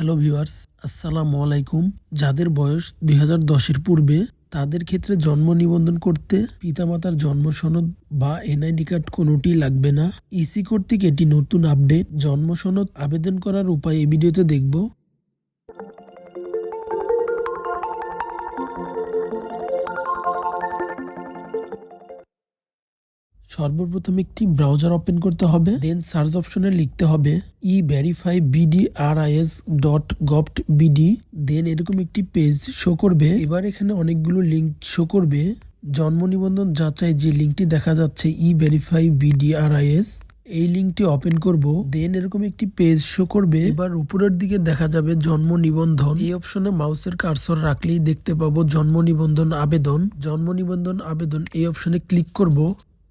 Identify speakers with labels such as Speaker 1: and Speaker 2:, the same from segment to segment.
Speaker 1: Hello viewers, আসসালামু আলাইকুম। যাদের বয়স দুই হাজার দশের পূর্বে, তাদের ক্ষেত্রে জন্ম নিবন্ধন করতে পিতামাতার জন্ম সনদ বা এনআইডি কার্ড কোনোটি লাগবে না। ইসি কর্তৃক এটি নতুন আপডেট। জন্ম সনদ আবেদন করার উপায় এই ভিডিওতে দেখব। সর্বপ্রথম একটি ব্রাউজার ওপেন করতে হবে। দেন সার্চ অপশনে লিখতে হবে e verify BD R IS dot gov BD then এরকম একটি পেজ শো করবে। এবার এখানে অনেকগুলো লিঙ্ক শো করবে। জন্ম নিবন্ধন যাচাই যে লিঙ্কটি দেখা যাচ্ছে ই ভেরিফাই বিডিআরআইএস এই লিঙ্কটি ওপেন করব। দেন এরকম একটি পেজ শো করবে। এবার উপরের দিকে দেখা যাবে জন্ম নিবন্ধন। এই অপশনে মাউসের কার্সর রাখলেই দেখতে পাবো জন্ম নিবন্ধন আবেদন। জন্ম নিবন্ধন আবেদন এই অপশনে ক্লিক করব।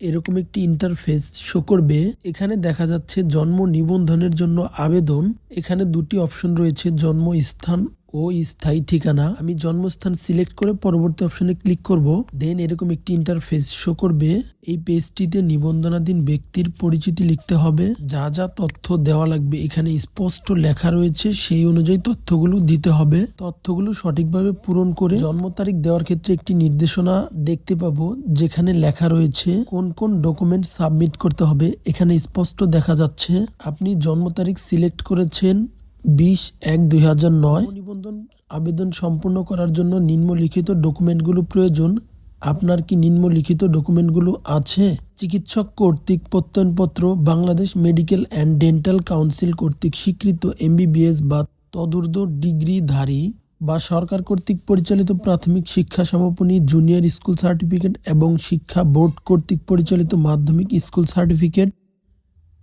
Speaker 1: এরকম একটি ইন্টারফেস শো করবে। এখানে দেখা যাচ্ছে জন্ম নিবন্ধনের জন্য আবেদন। এখানে দুটি অপশন রয়েছে, জন্ম স্থান ও স্থায়ী ঠিকানা, আমি জন্মস্থান সিলেক্ট করে পরবর্তী অপশনে ক্লিক করব। দেন এরকম একটি ইন্টারফেস শো করবে। এই পেজটিতে নিবন্ধনাধীন ব্যক্তির পরিচিতি লিখতে হবে। যা যা তথ্য দেওয়া লাগবে, এখানে স্পষ্ট লেখা রয়েছে, সেই অনুযায়ী তথ্যগুলো দিতে হবে। তথ্যগুলো সঠিকভাবে পূরণ করে জন্ম তারিখ দেওয়ার ক্ষেত্রে একটি নির্দেশনা দেখতে পাবো, যেখানে লেখা রয়েছে কোন কোন ডকুমেন্ট সাবমিট করতে হবে। এখানে স্পষ্ট দেখা যাচ্ছে, আপনি জন্ম তারিখ সিলেক্ট করেছেন বিশ এক দুই হাজার নয় নিবন্ধন আবেদন সম্পূর্ণ করার জন্য নিম্নলিখিত ডকুমেন্টগুলো প্রয়োজন। আপনার কি নিম্নলিখিত ডকুমেন্টগুলো আছে? চিকিৎসক কর্তৃক প্রত্যয়নপত্র, Bangladesh medical and dental council কর্তৃক স্বীকৃত এমবিবিএস বা তদুর্ধ ডিগ্রিধারী বা সরকার কর্তৃক পরিচালিত প্রাথমিক শিক্ষা সমাপনী, জুনিয়র স্কুল সার্টিফিকেট এবং শিক্ষা বোর্ড কর্তৃক পরিচালিত মাধ্যমিক স্কুল সার্টিফিকেট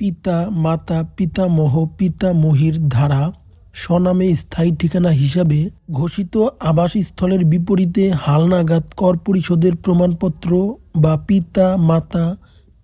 Speaker 1: পিতা, মাতা, পিতামহ, পিতামহীর ধারা স্বনামে স্থায়ী ঠিকানা হিসাবে ঘোষিত আবাসস্থলের বিপরীতে হালনাগাদ কর পরিশোধের প্রমাণপত্র বা পিতা, মাতা,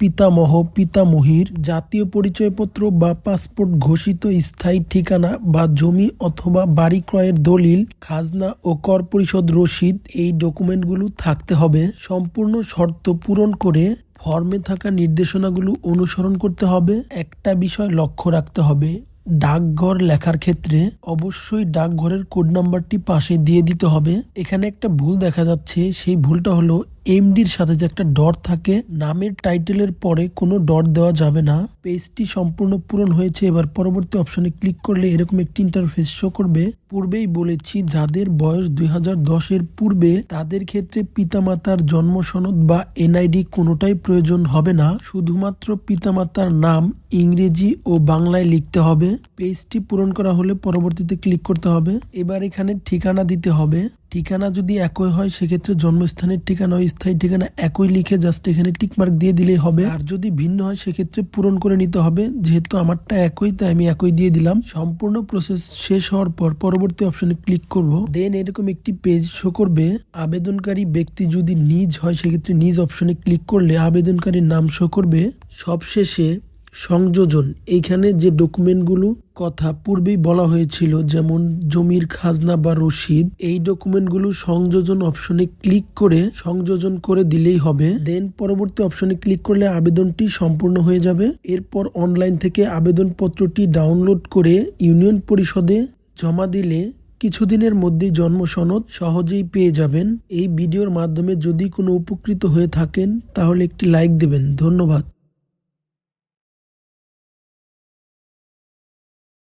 Speaker 1: পিতামহ, পিতামহীর জাতীয় পরিচয়পত্র বা পাসপোর্ট ঘোষিত স্থায়ী ঠিকানা বা জমি অথবা বাড়ি ক্রয়ের দলিল, খাজনা ও কর পরিশোধ রসিদ এই ডকুমেন্টগুলো থাকতে হবে। সম্পূর্ণ শর্ত পূরণ করে ফর্মে থাকা নির্দেশনাগুলো অনুসরণ করতে হবে। একটা বিষয় লক্ষ্য রাখতে হবে। ডাকঘর লেখার ক্ষেত্রে অবশ্যই ডাকঘরের কোড নাম্বারটি পাশে দিয়ে দিতে হবে। এখানে একটা ভুল দেখা যাচ্ছে। সেই ভুলটা হলো এমডির সাথে যে একটা ডট থাকে, নামের টাইটেলের পরে কোনো ডট দেওয়া যাবে না। পেজটি সম্পূর্ণ পূরণ হয়েছে, এবার পরবর্তী অপশনে ক্লিক করলে এরকম একটি ইন্টারফেস শো করবে। পূর্বেই বলেছি, যাদের বয়স দুই দশের পূর্বে, তাদের ক্ষেত্রে পিতামাতার জন্ম সনদ বা এনআইডি কোনোটাই প্রয়োজন হবে না। শুধুমাত্র পিতামাতার নাম ইংরেজি ও বাংলায় লিখতে হবে। পেজটি পূরণ করা হলে পরবর্তীতে ক্লিক করতে হবে। এবার এখানে ঠিকানা দিতে হবে। ঠিকানা যদি একই হয়, সেক্ষেত্রে জন্মস্থানের ঠিকানা ও স্থায়ী ঠিকানা একই লিখে জাস্ট এখানে টিকমার্ক দিয়ে দিলেই হবে। আর যদি ভিন্ন হয়, সেক্ষেত্রে পূরণ করে নিতে হবে। যেহেতু আমারটা একই, তাই আমি একই দিয়ে দিলাম। সম্পূর্ণ প্রসেস শেষ হওয়ার পর পরবর্তী অপশনে ক্লিক করব। দেন এরকম একটি পেজ শো করবে। আবেদনকারী ব্যক্তি যদি নিজ হয়, সেক্ষেত্রে নিজ অপশনে ক্লিক করলে আবেদনকারীর নাম শো করবে। সবশেষে সংযোজন। এইখানে যে ডকুমেন্টগুলো কথা পূর্বেই বলা হয়েছিল, যেমন জমির খাজনা বা রসিদ, এই ডকুমেন্টগুলো সংযোজন অপশনে ক্লিক করে সংযোজন করে দিলেই হবে। দেন পরবর্তী অপশনে ক্লিক করলে আবেদনটি সম্পূর্ণ হয়ে যাবে। এরপর অনলাইন থেকে আবেদনপত্রটি ডাউনলোড করে ইউনিয়ন পরিষদে জমা দিলে কিছুদিনের মধ্যেই জন্ম সনদ সহজেই পেয়ে যাবেন। এই ভিডিওর মাধ্যমে যদি কোনো উপকৃত হয়ে থাকেন, তাহলে একটি লাইক দেবেন। ধন্যবাদ।